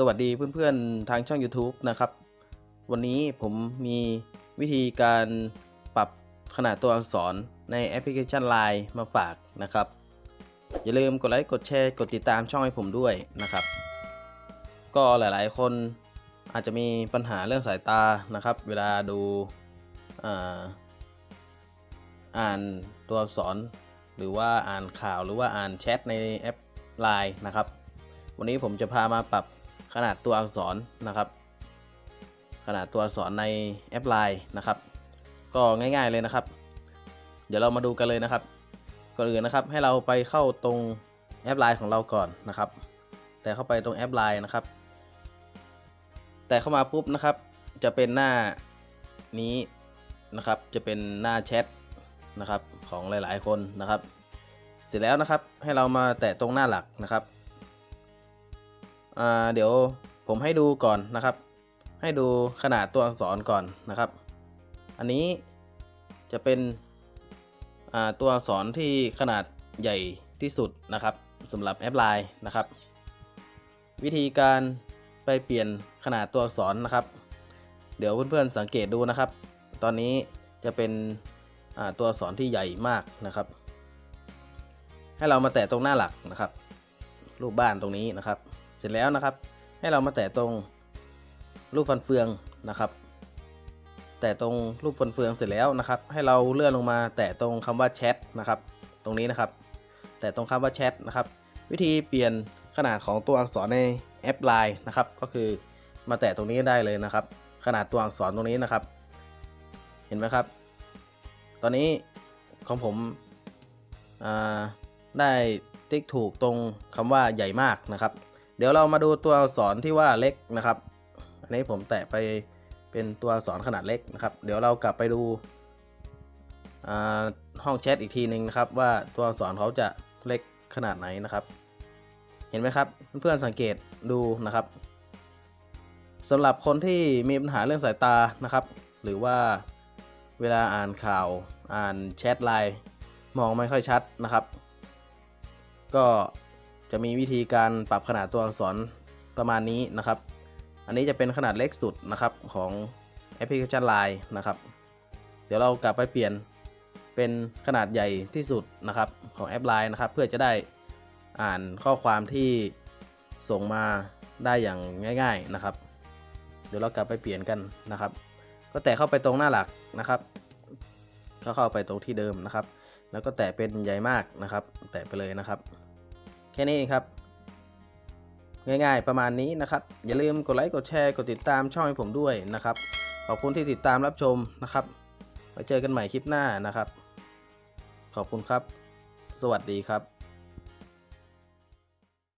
สวัสดีเพื่อนๆทางช่อง YouTube นะครับ วันนี้ผมมีวิธีการปรับขนาดตัวอักษรในแอปพลิเคชัน Line มาฝากนะครับ อย่าลืมกดไลค์กดแชร์กดติดตามช่องให้ผมด้วยนะครับ ก็หลายๆ คนอาจจะมีปัญหาเรื่องสายตานะครับ เวลาดูอ่าอ่านตัวอักษร หรือว่าอ่านข่าวหรือว่าอ่านแชทในแอป Line นะครับ วันนี้ผมจะพามาปรับ ขนาดตัวอักษรนะครับ ขนาดตัวอักษรในแอป Line นะครับ ก็ง่ายๆเลยนะครับ เดี๋ยวเรามาดูกันเลยนะครับ ก่อนอื่นนะครับให้เราไปเข้าตรงแอป Line ของเราก่อนนะครับ แต่เข้าไปตรงแอป Line นะครับ แต่เข้ามาปุ๊บนะครับ จะเป็นหน้านี้นะครับ จะเป็นหน้าแชทนะครับของหลายๆคนนะครับ เสร็จแล้วนะครับให้เรามาแตะตรงหน้าหลักนะครับ อ่าเดี๋ยวผมให้ดูก่อนนะครับ ให้ดูขนาดตัวอักษรก่อนนะครับ อันนี้จะเป็นอ่าตัวอักษรที่ขนาดใหญ่ที่สุดนะครับสำหรับแอปไลน์นะครับ วิธีการไปเปลี่ยนขนาดตัวอักษรนะครับ เดี๋ยวเพื่อนๆสังเกตดูนะครับ ตอนนี้จะเป็นตัวอักษรที่ใหญ่มากนะครับ ให้เรามาแตะตรงหน้าหลักนะครับ รูปบ้านตรงนี้นะครับ เสร็จแล้วนะครับ ให้เรามาแตะตรงรูปฟันเฟืองนะครับ แตะตรงรูปฟันเฟืองเสร็จแล้วนะครับ ให้เราเลื่อนลงมาแตะตรงคำว่าแชทนะครับ ตรงนี้นะครับ แตะตรงคำว่าแชทนะครับ วิธีเปลี่ยนขนาดของตัวอักษรในแอป Line นะครับ ก็คือมาแตะตรงนี้ได้เลยนะครับ ขนาดตัวอักษรตรงนี้นะครับ เห็นไหมครับ ตอนนี้ของผมได้ติ๊กถูกตรงคำว่าใหญ่มากนะครับ เดี๋ยวเรามาดูตัวอักษรที่ว่าเล็กนะครับ อันนี้ผมแตะไปเป็นตัวอักษรขนาดเล็กนะครับ เดี๋ยวเรากลับไปดูห้องแชทอีกทีหนึ่งนะครับ ว่าตัวอักษรเขาจะเล็กขนาดไหนนะครับ เห็นไหมครับ เพื่อนๆสังเกตดูนะครับสำหรับคนที่มีปัญหาเรื่องสายตานะครับ หรือว่าเวลาอ่านข่าวอ่านแชทไลน์มองไม่ค่อยชัดนะครับ ก็ จะมีวิธีการปรับขนาดตัวอักษรประมาณนี้นะครับ อันนี้จะเป็นขนาดเล็กสุดนะครับของแอปพลิเคชัน Line นะครับ เดี๋ยวเรากลับไปเปลี่ยนเป็นขนาดใหญ่ที่สุดนะครับของแอป Line นะครับ เพื่อจะได้อ่านข้อความที่ส่งมาได้อย่างง่าย ๆนะครับ เดี๋ยวเรากลับไปเปลี่ยนกันนะครับ ก็แตะเข้าไปตรงหน้าหลักนะครับก็เข้าไปตรงที่เดิมนะครับ แล้วก็แตะเป็นใหญ่มากนะครับ แตะไปเลยนะครับ แค่นี้เองครับ ง่ายๆประมาณนี้นะครับ อย่าลืมกดไลค์กดแชร์กดติดตามช่องให้ผมด้วยนะครับ ขอบคุณที่ติดตามรับชมนะครับไว้เจอกันใหม่คลิปหน้านะครับ ขอบคุณครับ สวัสดีครับ